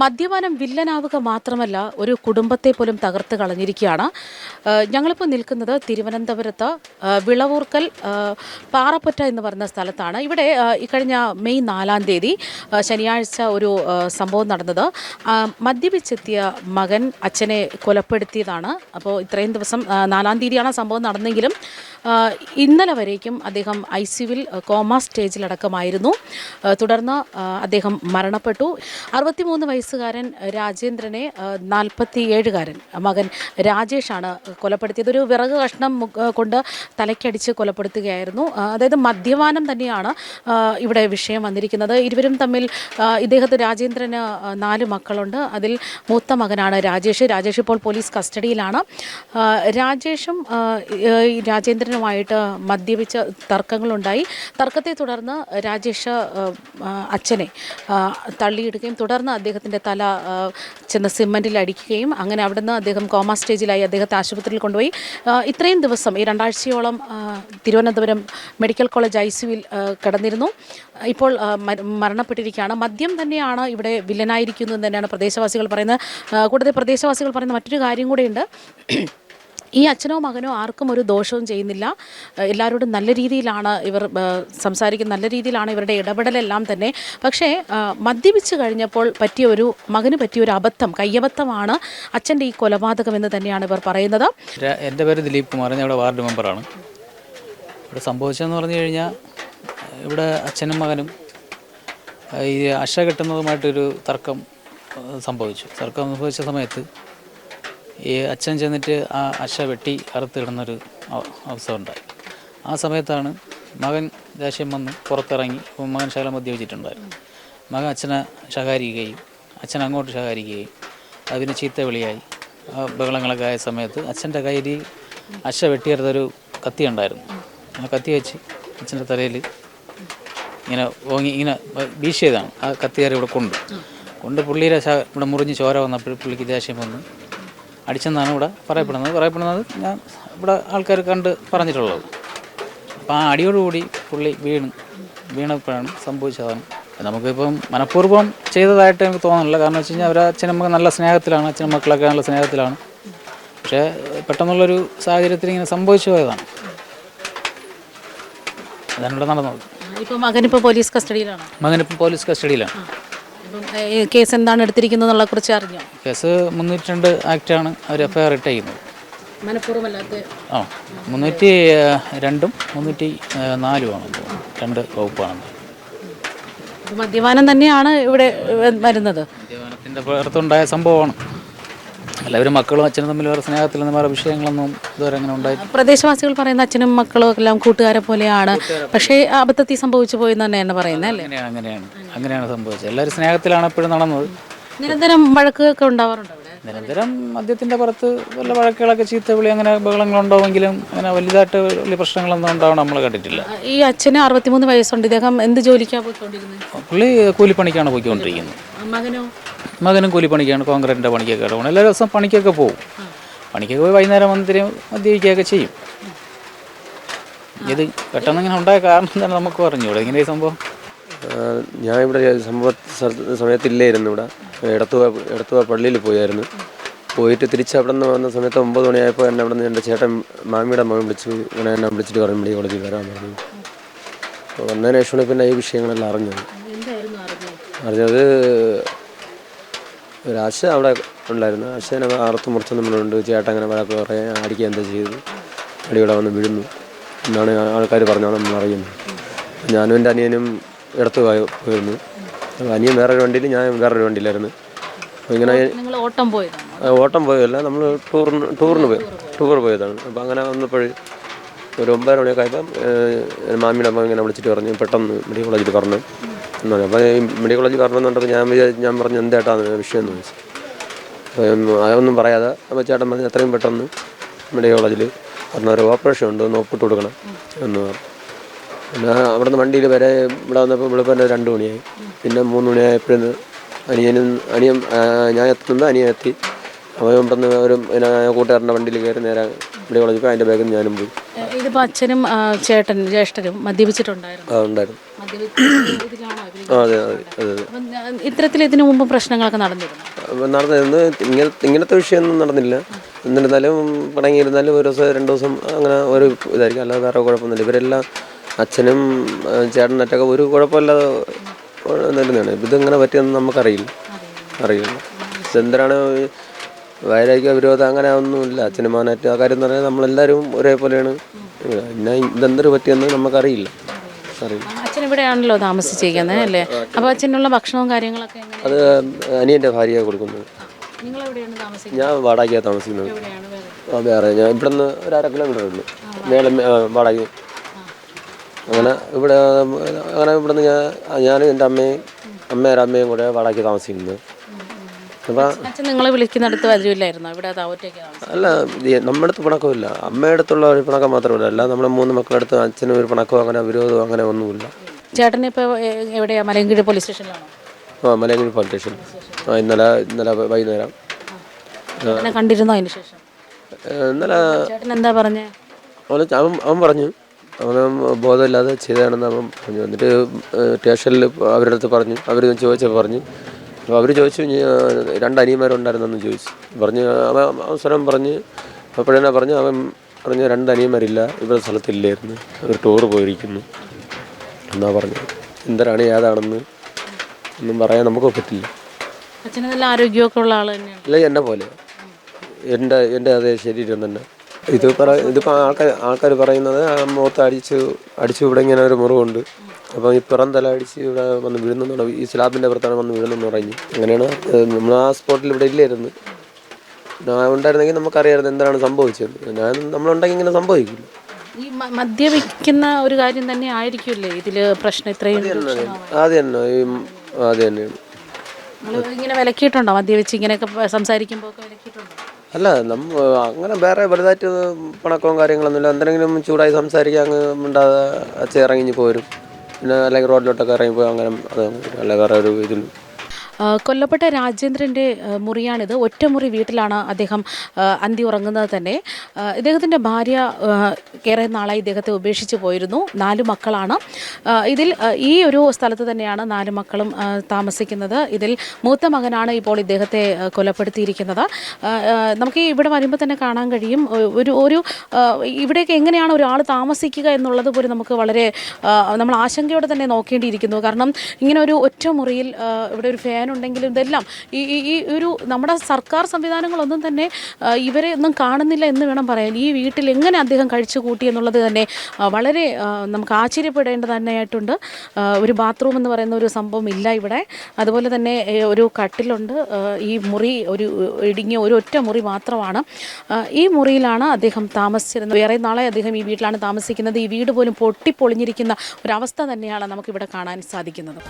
മദ്യപാനം വില്ലനാവുക മാത്രമല്ല ഒരു കുടുംബത്തെ പോലും തകർത്ത് കളഞ്ഞിരിക്കുകയാണ്. ഞങ്ങളിപ്പോൾ നിൽക്കുന്നത് തിരുവനന്തപുരത്ത് വിളവൂർക്കൽ പാറപ്പൊറ്റ എന്ന് പറയുന്ന സ്ഥലത്താണ്. ഇവിടെ ഇക്കഴിഞ്ഞ മെയ് നാലാം തീയതി ശനിയാഴ്ച ഒരു സംഭവം നടന്നത്. മദ്യപിച്ചെത്തിയ മകൻ അച്ഛനെ കൊലപ്പെടുത്തിയതാണ്. അപ്പോൾ ഇത്രയും ദിവസം നാലാം തീയതിയാണ് സംഭവം നടന്നെങ്കിലും ഇന്നലെ വരേക്കും അദ്ദേഹം ഐ സിയുവിൽ കോമ സ്റ്റേജിലടക്കമായിരുന്നു. തുടർന്ന് അദ്ദേഹം മരണപ്പെട്ടു. അറുപത്തിമൂന്ന് വയസ്സുകാരൻ രാജേന്ദ്രനെ നാൽപ്പത്തിയേഴുകാരൻ മകൻ രാജേഷാണ് കൊലപ്പെടുത്തിയത്. ഒരു വിറക് കഷ്ണം കൊണ്ട് തലയ്ക്കടിച്ച് കൊലപ്പെടുത്തുകയായിരുന്നു. അതായത് മദ്യപാനം തന്നെയാണ് ഇവിടെ വിഷയം വന്നിരിക്കുന്നത്. ഇരുവരും തമ്മിൽ ഇദ്ദേഹത്തെ രാജേന്ദ്രന് നാല് മക്കളുണ്ട്. അതിൽ മൂത്ത മകനാണ് രാജേഷ്. രാജേഷ് ഇപ്പോൾ പോലീസ് കസ്റ്റഡിയിലാണ്. രാജേഷും രാജേന്ദ്രനുമായിട്ട് മദ്യപിച്ച തർക്കങ്ങളുണ്ടായി. തർക്കത്തെ തുടർന്ന് രാജേഷ് അച്ഛനെ തള്ളിയിടുകയും തുടർന്ന് അദ്ദേഹത്തിന്റെ തല ചെന്ന് സിമ്മന്റിൽ അടിക്കുകയും അങ്ങനെ അവിടുന്ന് അദ്ദേഹം കോമ സ്റ്റേജിലായി അദ്ദേഹത്തെ ആശുപത്രിയിൽ കൊണ്ടുപോയി. ഇത്രയും ദിവസം ഈ രണ്ടാഴ്ചയോളം തിരുവനന്തപുരം മെഡിക്കൽ കോളേജ് ഐ സിയുവിൽ കിടന്നിരുന്നു. ഇപ്പോൾ മരണപ്പെട്ടിരിക്കുകയാണ്. മദ്യം തന്നെയാണ് ഇവിടെ വില്ലനായിരിക്കുന്നു എന്ന് തന്നെയാണ് പ്രദേശവാസികൾ പറയുന്നത്. കൂടാതെ പ്രദേശവാസികൾ പറയുന്ന മറ്റൊരു കാര്യം കൂടെയുണ്ട്. ഈ അച്ഛനോ മകനോ ആർക്കും ഒരു ദോഷവും ചെയ്യുന്നില്ല. എല്ലാവരോടും നല്ല രീതിയിലാണ് ഇവർ സംസാരിക്കുന്ന നല്ല രീതിയിലാണ് ഇവരുടെ ഇടപെടലെല്ലാം തന്നെ. പക്ഷേ മദ്യപിച്ച് കഴിഞ്ഞപ്പോൾ പറ്റിയ ഒരു മകന് പറ്റിയ ഒരു അബദ്ധം കയ്യബദ്ധമാണ് അച്ഛന്റെ ഈ കൊലപാതകം എന്ന് തന്നെയാണ് ഇവർ പറയുന്നത്. എന്റെ പേര് ദിലീപ് കുമാർ ഞാൻ ഇവിടെ വാർഡ് മെമ്പറാണ്. ഇവിടെ സംഭവിച്ചതെന്ന് പറഞ്ഞു കഴിഞ്ഞാൽ ഇവിടെ അച്ഛനും മകനും ഈ അശ കിട്ടുന്നതുമായിട്ടൊരു തർക്കം സംഭവിച്ചു. തർക്കം സംഭവിച്ച സമയത്ത് ഈ അച്ഛൻ ചെന്നിട്ട് ആ അശ വെട്ടി അറുത്തിടുന്നൊരു അവ- അവസ്ഥ ഉണ്ടായി ആ സമയത്താണ് മകൻ ദേഷ്യം വന്ന് പുറത്തിറങ്ങി മകൻ ശകലം മദ്യപിച്ചിട്ടുണ്ടായിരുന്നു. മകൻ അച്ഛനെ ശകാരിക്കുകയും അച്ഛൻ അങ്ങോട്ട് ശകാരിക്കുകയും അതിന് ചീത്ത വിളിയായി. ആ ബഹളങ്ങളൊക്കെ ആയ സമയത്ത് അച്ഛന്റെ കയ്യിൽ അശ വെട്ടിയെടുത്തൊരു കത്തി ഉണ്ടായിരുന്നു. ആ കത്തി വെച്ച് അച്ഛന്റെ തലയിൽ ഇങ്ങനെ ഓങ്ങി ഇങ്ങനെ വീശിയതാണ്. ആ കത്തിയാർ ഇവിടെ കൊണ്ട്. കൊണ്ട് പുള്ളിയുടെ ഇവിടെ മുറിഞ്ഞ് ചോര വന്നപ്പോൾ പുള്ളിക്ക് ദേഷ്യം വന്ന്. അടിച്ചെന്നാണ് ഇവിടെ പറയപ്പെടുന്നത്. പറയപ്പെടുന്നത് ഞാൻ ഇവിടെ ആൾക്കാർ കണ്ട് പറഞ്ഞിട്ടുള്ളത്. അപ്പോൾ ആ അടിയോടുകൂടി പുള്ളി വീണ് വീണപ്പോഴാണ് സംഭവിച്ചതാണ് നമുക്കിപ്പം മനഃപൂർവം ചെയ്തതായിട്ട് എനിക്ക് തോന്നുന്നില്ല. കാരണം വെച്ച് കഴിഞ്ഞാൽ അവർ അച്ഛനും നമുക്ക് നല്ല സ്നേഹത്തിലാണ് അച്ഛനും മക്കളൊക്കെ നല്ല സ്നേഹത്തിലാണ്. പക്ഷേ പെട്ടെന്നുള്ളൊരു സാഹചര്യത്തിൽ ഇങ്ങനെ സംഭവിച്ചു പോയതാണ്. അതാണ് ഇവിടെ നടന്നത്. ഇപ്പോൾ മകനിപ്പോൾ പോലീസ് കസ്റ്റഡിയിലാണ്. മകനിപ്പം പോലീസ് കസ്റ്റഡിയിലാണ്. കേസ് എന്താണ് എടുത്തിരിക്കുന്നത് എന്നുള്ള കുറിച്ച് അറിഞ്ഞോ? കേസ് മുന്നൂറ്റി രണ്ട് ആക്റ്റാണ് അവർ എഫ്ഐആർ ഇട്ട് ചെയ്യുന്നത് ആ മുന്നൂറ്റി രണ്ടും മുന്നൂറ്റി നാലുമാണ്. രണ്ട് വകുപ്പാണ് മദ്യപാനം തന്നെയാണ് ഇവിടെ വരുന്നത്. മദ്യപാനത്തിന്റെ പുറത്തുണ്ടായ സംഭവമാണ്. എല്ലാവരും മക്കളും അച്ഛനും തമ്മിൽ വേറെ സ്നേഹത്തിലൊന്നും വേറെ വിഷയങ്ങളൊന്നും ഇതുവരെ അങ്ങനെ ഉണ്ടായി പ്രദേശവാസികൾ പറയുന്ന അച്ഛനും മക്കളും എല്ലാം കൂട്ടുകാരെ പോലെയാണ്. പക്ഷേ അബദ്ധത്തിൽ സംഭവിച്ചു പോയെന്ന് തന്നെയാണ് പറയുന്നത് അല്ലേ? അങ്ങനെയാണ്. അങ്ങനെയാണ് സംഭവിച്ചത്. എല്ലാവരും സ്നേഹത്തിലാണ് എപ്പോഴും നടന്നത്. നിരന്തരം വഴക്കൊക്കെ ഉണ്ടാവാറുണ്ടോ അവിടെ? നിരന്തരം മദ്യത്തിന്റെ പുറത്ത് വല്ല വഴക്കുകളൊക്കെ ചീത്ത വിളി അങ്ങനെ ബഹളങ്ങളുണ്ടാവുമെങ്കിലും അങ്ങനെ വലുതായിട്ട് വലിയ പ്രശ്നങ്ങളൊന്നും ഉണ്ടാവണം നമ്മൾ കണ്ടിട്ടില്ല. ഈ അച്ഛന് അറുപത്തിമൂന്ന് വയസ്സുണ്ട്. ഇദ്ദേഹം എന്ത് ജോലിക്കാണ് പോയിക്കൊണ്ടിരുന്നത് പുള്ളി കൂലിപ്പണിക്കാണ് പോയിക്കൊണ്ടിരിക്കുന്നത്. മകനോ? മകനും കൂലിപ്പണിക്കാണ് കോൺക്രീറ്റിന്റെ പണിക്കൊക്കെ പോകണം എല്ലാ ദിവസവും പണിക്കൊക്കെ പോകും. പണിക്കൊക്കെ പോയി വൈകുന്നേരം വന്നിട്ട് മദ്യപിക്കുകയൊക്കെ ചെയ്യും. ഇത് പെട്ടെന്ന് ഇങ്ങനെ ഉണ്ടായ കാരണം തന്നെ നമുക്ക് പറഞ്ഞൂടെ ഇങ്ങനെ ഈ സംഭവം ഞാൻ ഇവിടെ സംഭവ സമയത്തില്ലായിരുന്നു ഇവിടെ. എടത്തുവ എടത്തുവ പള്ളിയിൽ പോയായിരുന്നു. പോയിട്ട് തിരിച്ച് അവിടെ നിന്ന് വന്ന സമയത്ത് ഒമ്പത് മണിയായപ്പോൾ എന്നെ അവിടെ നിന്ന് എന്റെ ചേട്ടൻ മാമിയുടെ മകൻ വിളിച്ചു ഇങ്ങനെ എന്നെ വിളിച്ചിട്ട് പറയും മെഡിക്കൽ കോളേജിൽ വരാൻ പറഞ്ഞു. അപ്പോൾ വന്നതിന് ശേഷമാണ് പിന്നെ ഈ വിഷയങ്ങളെല്ലാം അറിഞ്ഞത്? അറിഞ്ഞത് ഒരു ഒരാശ അവിടെ ഉണ്ടായിരുന്നു. ആശേനെ അറുത്ത് മുറിച്ച് നമ്മളുണ്ട് ചേട്ടൻ അങ്ങനെ വഴക്ക് പറയാൻ അടിക്കുക എന്താ ചെയ്തു. അടിയോടെ വന്ന് വീഴുന്നു. എന്നാണ് ആൾക്കാർ പറഞ്ഞാണ് നമ്മൾ അറിയുന്നത്. ഞാനും എന്റെ അനിയനും ഇടത്ത് പോയി- പോയിരുന്നു. അനിയൻ വേറൊരു വണ്ടിയിൽ ഞാൻ വേറൊരു വണ്ടിയിലായിരുന്നു. അപ്പോൾ ഇങ്ങനെ ഓട്ടം പോയതാണ്? ഓട്ടം പോയതല്ല നമ്മൾ ടൂറിന് ടൂറിന് പോയി ടൂർ പോയതാണ്. അപ്പോൾ അങ്ങനെ വന്നപ്പോൾ ഒരു ഒമ്പതര മണിയൊക്കെ ആയപ്പം മാമിയുടെ അമ്മ ഇങ്ങനെ വിളിച്ചിട്ട് പറഞ്ഞു പെട്ടെന്ന് മെഡിക്കൽ കോളേജിൽ പറഞ്ഞു. എന്ന് പറഞ്ഞു. അപ്പോൾ ഈ മെഡിക്കൽ കോളേജിൽ പറഞ്ഞു പറഞ്ഞപ്പോൾ ഞാൻ വിചാരിച്ചു ഞാൻ പറഞ്ഞു എന്തേട്ടാന്ന് വിഷയം? എന്ന് ചോദിച്ചു. അപ്പോൾ അതൊന്നും പറയാതെ അപ്പോൾ ചേട്ടൻ പറഞ്ഞു എത്രയും പെട്ടെന്ന് മെഡിക്കൽ കോളേജിൽ പറഞ്ഞ ഒരു ഓപ്പറേഷൻ ഉണ്ട് ഒന്ന് ഒപ്പിട്ട് കൊടുക്കണം എന്ന് പറഞ്ഞു. പിന്നെ അവിടുന്ന് വണ്ടിയിൽ വരെ ഇവിടെ വന്നപ്പോൾ ഇവിടെ പറഞ്ഞ രണ്ട് മണിയായി. പിന്നെ മൂന്ന് മണിയായപ്പോഴന്ന് അനിയനും അനിയൻ ഞാൻ എത്തുന്നത് അനിയൻ എത്തി. അവൻ ഇവിടുന്ന് ഒരു പിന്നെ കൂട്ടുകാരന്റെ വണ്ടിയിൽ കയറി നേരെ ഇവിടെ പോയി. അതിന്റെ ബാഗിൽ ഞാനും പോയി. ഇതിപ്പോൾ അച്ഛനും ചേട്ടനും ജ്യേഷ്ഠനും മദ്യപിച്ചിട്ടുണ്ടായിരുന്നു. ആ അതെ അതെ അതെ ഇത്തരത്തിൽ ഇതിനു മുമ്പ് പ്രശ്നങ്ങളൊക്കെ നടന്നിരുന്നു? നടന്നിരുന്നു ഇങ്ങനെ ഇങ്ങനത്തെ വിഷയമൊന്നും നടന്നില്ല. എന്നിരുന്നാലും പടങ്ങിയിരുന്നാലും ഒരു ദിവസം രണ്ട് ദിവസം അങ്ങനെ ഒരു ഇതായിരിക്കും. അല്ലാതെ വേറെ കുഴപ്പമൊന്നുമില്ല. ഇവരെല്ലാം അച്ഛനും ചേട്ടൻ ചേട്ടനൊക്കെ ഒരു കുഴപ്പമില്ലാതെ നിരുന്നതാണ് ഇതിങ്ങനെ പറ്റിയെന്ന് നമുക്കറിയില്ല. അറിയില്ല. എന്തിനാണ് വൈരാഗ്യ വിരോധം അങ്ങനെ ഒന്നുമില്ല. അച്ഛനും മകനായിട്ട് ആ കാര്യം എന്ന് പറഞ്ഞാൽ നമ്മളെല്ലാവരും ഒരേപോലെയാണ്. പിന്നെ ഇതെന്തൊരു പറ്റിയെന്ന് നമുക്കറിയില്ല. അറിയില്ല. അച്ഛൻ ഇവിടെയാണല്ലോ താമസിച്ചിരിക്കുന്നത് അല്ലേ? അപ്പോൾ അച്ഛനുള്ള ഭക്ഷണവും കാര്യങ്ങളൊക്കെ അത് അനിയന്റെ ഭാര്യ കൊടുക്കുന്നത്. ഞാൻ വാടകയ്ക്കാണ് താമസിക്കുന്നത്. വേറെ. ഞാൻ ഇവിടെ നിന്ന് ഒരു അര കിലോമീറ്റർ ഉള്ളു. മേലെ വാടക അങ്ങനെ ഇവിടെ അങ്ങനെ ഇവിടെ നിന്ന് ഞാൻ ഞാനും എന്റെ അമ്മയും അമ്മയുടെ അമ്മയും കൂടെ വാടകയ്ക്ക് താമസിക്കുന്നത് അപ്പം വിളിക്കുന്നിടത്ത് വരില്ലായിരുന്നോ? ഇവിടെ അല്ല നമ്മുടെ അടുത്ത് പിണക്കമില്ല. അമ്മയുടെ അടുത്തുള്ള ഒരു പിണക്കം മാത്രമല്ല. അല്ല നമ്മുടെ മൂന്ന് മക്കളുടെ അടുത്ത് അച്ഛനും ഒരു പിണക്കോ അങ്ങനെ വിരോധമോ അങ്ങനെ ഒന്നുമില്ല. ചേട്ടൻ ഇപ്പോൾ എവിടെയാ? മലയങ്കിഴി പോലീസ് സ്റ്റേഷനിലാണോ ആ മലയങ്കി പോലീസ് സ്റ്റേഷൻ ആ ഇന്നലെ ഇന്നലെ വൈകുന്നേരം. കണ്ടിരുന്നോ അതിന് ശേഷം? ഇന്നലെ ചേട്ടൻ എന്താ പറഞ്ഞേ? അവൻ അവൻ പറഞ്ഞു അവന് ബോധമില്ലാതെ ചെയ്തതാണെന്ന് അവൻ പറഞ്ഞു. എന്നിട്ട് സ്റ്റേഷനിൽ അവരുടെ അടുത്ത് പറഞ്ഞു. അവർ ചോദിച്ചപ്പോൾ പറഞ്ഞു. അപ്പോൾ അവർ ചോദിച്ചു "ഇനി, ആ, രണ്ട് അനിയന്മാരുണ്ടായിരുന്നെന്ന് ചോദിച്ചു. പറഞ്ഞ് അവൻ അവസരം പറഞ്ഞ് അപ്പോഴെന്നെ പറഞ്ഞു അവൻ പറഞ്ഞു രണ്ട് അനിയന്മാരില്ല ഇവരുടെ സ്ഥലത്തില്ലായിരുന്നു. അവർ ടൂർ പോയിരിക്കുന്നു. എന്നാ പറഞ്ഞു. എന്തരാണ് ഏതാണെന്ന് ഒന്നും പറയാൻ നമുക്ക് പറ്റില്ല. അച്ഛന് നല്ല ആരോഗ്യമൊക്കെ ഉള്ള ആൾ തന്നെയാണ്. ഇല്ല എന്നെ പോലെ. എന്റെ എന്റെ അതേ ശരീരം തന്നെ. ഇത് പറ ഇതിപ്പോൾ ആൾക്കാർ ആൾക്കാർ പറയുന്നത് ആ മുഖത്ത് അടിച്ച് അടിച്ചു ഇവിടെ ഇങ്ങനെ ഒരു മുറിവുണ്ട്. അപ്പം ഈ പിറം തല അടിച്ച് ഇവിടെ വന്ന് വീഴുന്നു ഈ സ്ലാബിന്റെ പുറത്താണ് വന്ന് വീഴുന്നെന്ന് പറഞ്ഞു. അങ്ങനെയാണ് നമ്മൾ ആ സ്പോട്ടിൽ ഇവിടെ ഇല്ലായിരുന്നു. ഞാൻ ഉണ്ടായിരുന്നെങ്കിൽ നമുക്കറിയാമായിരുന്നു എന്താണ് സംഭവിച്ചത്. ഞാൻ നമ്മളുണ്ടെങ്കിൽ ഇങ്ങനെ സംഭവിക്കില്ല. ഈ മദ്യപിക്കുന്ന ഒരു കാര്യം തന്നെ ആയിരിക്കുമല്ലേ? ഇതിൽ പ്രശ്നം ഇത്രയും? ആദ്യം തന്നെ തന്നെയാണ്. ഇങ്ങനെ വിലക്കിയിട്ടുണ്ടോ മദ്യപിച്ച് ഇങ്ങനെയൊക്കെ സംസാരിക്കുമ്പോൾ അല്ല നമ്മ അങ്ങനെ വേറെ വലുതായിട്ട് പണക്കവും കാര്യങ്ങളൊന്നുമില്ല. എന്തെങ്കിലും ചൂടായി സംസാരിക്കാൻ അങ്ങ് മിണ്ടാതെ അച്ഛൻ ഇറങ്ങി പോരും. പിന്നെ അല്ലെങ്കിൽ റോഡിലോട്ടൊക്കെ ഇറങ്ങി പോയി അങ്ങനെ അത് അല്ല വേറെ ഒരു ഇതിൽ കൊല്ലപ്പെട്ട രാജേന്ദ്രന്റെ മുറിയാണിത്. ഒറ്റമുറി വീട്ടിലാണ് അദ്ദേഹം അന്തി ഉറങ്ങുന്നത് തന്നെ. ഇദ്ദേഹത്തിന്റെ ഭാര്യ ഏറെ നാളായി ഇദ്ദേഹത്തെ ഉപേക്ഷിച്ച് പോയിരുന്നു. നാല് മക്കളാണ്. ഇതിൽ ഈ ഒരു സ്ഥലത്ത് തന്നെയാണ് നാല് മക്കളും താമസിക്കുന്നത്. ഇതിൽ മൂത്ത മകനാണ് ഇപ്പോൾ ഇദ്ദേഹത്തെ കൊലപ്പെടുത്തിയിരിക്കുന്നത്. നമുക്ക് ഇവിടെ വരുമ്പോൾ തന്നെ കാണാൻ കഴിയും. ഒരു ഒരു ഇവിടെയൊക്കെ എങ്ങനെയാണ് ഒരാൾ താമസിക്കുക എന്നുള്ളത് പോലും നമുക്ക് വളരെ നമ്മൾ ആശങ്കയോടെ തന്നെ നോക്കേണ്ടിയിരിക്കുന്നു. കാരണം ഇങ്ങനെ ഒരു ഒറ്റ മുറിയിൽ ഇവിടെ ഒരു ഫാൻ ഉണ്ടെങ്കിലും ഇതെല്ലാം ഈ- ഈ ഒരു നമ്മുടെ സർക്കാർ സംവിധാനങ്ങളൊന്നും തന്നെ ഇവരെ ഒന്നും കാണുന്നില്ല എന്ന് വേണം പറയാൻ ഈ വീട്ടിൽ എങ്ങനെ അദ്ദേഹം കഴിച്ചു കൂട്ടി എന്നുള്ളത് തന്നെ വളരെ നമുക്ക് ആശ്ചര്യപ്പെടേണ്ട തന്നെയായിട്ടുണ്ട്. ഒരു ബാത്റൂം എന്ന് പറയുന്ന ഒരു സംഭവം ഇല്ല ഇവിടെ. അതുപോലെ തന്നെ ഒരു കട്ടിലുണ്ട്. ഈ മുറി ഒരു ഇടുങ്ങിയ ഒരു ഒറ്റ മുറി മാത്രമാണ്. ഈ മുറിയിലാണ് അദ്ദേഹം താമസിച്ചിരുന്നത്. വേറെ നാളെ അദ്ദേഹം ഈ വീട്ടിലാണ് താമസിക്കുന്നത്. ഈ വീട് പോലും പൊട്ടിപ്പൊളിഞ്ഞിരിക്കുന്ന ഒരവസ്ഥ തന്നെയാണ് നമുക്കിവിടെ കാണാൻ സാധിക്കുന്നത്.